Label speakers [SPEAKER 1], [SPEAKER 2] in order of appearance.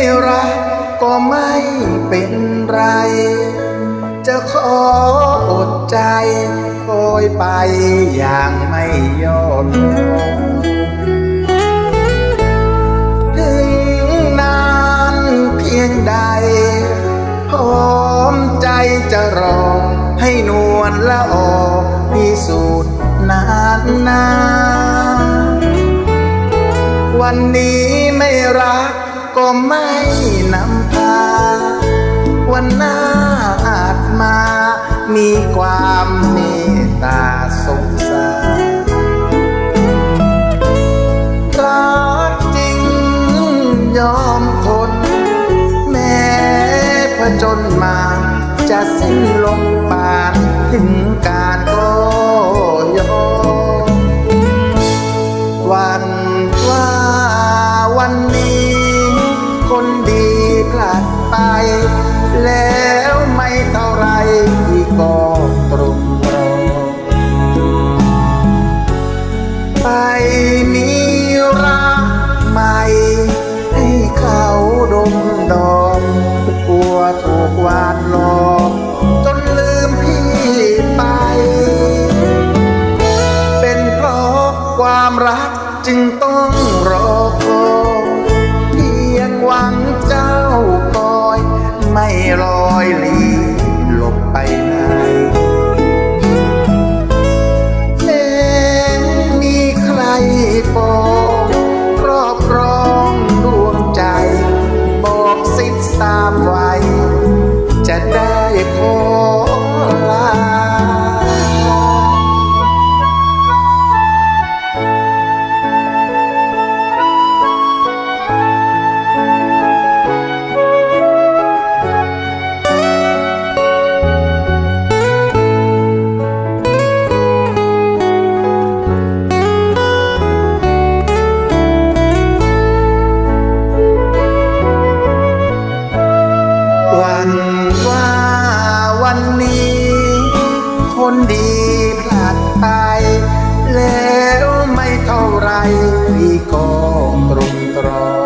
[SPEAKER 1] ไม่รักก็ไม่เป็นไร จะขออดใจคอยไปอย่างไม่ย่อท้อถึงนานเพียงใดพร้อมใจจะรอให้นวลละออพิสูจน์นานนานวันนี้ไม่รัก ก็ไม่นำพาวันหน้าอาจมา มีความเมตตาสงสารรักจริงยอมทนแม้ผจญมาจะสิ้นลม ความรักจึงต้องรอคอยเพียงหวังเจ้าคอย ไม่ลอยลีหลบไปไหนแม้มีใครปองครอบครองดวงใจ บอกสิทธิ์ตามไว้ จะได้ขอล ดีพลาดไป แล้วไม่เท่าไรพี่ก็ตรงตรอง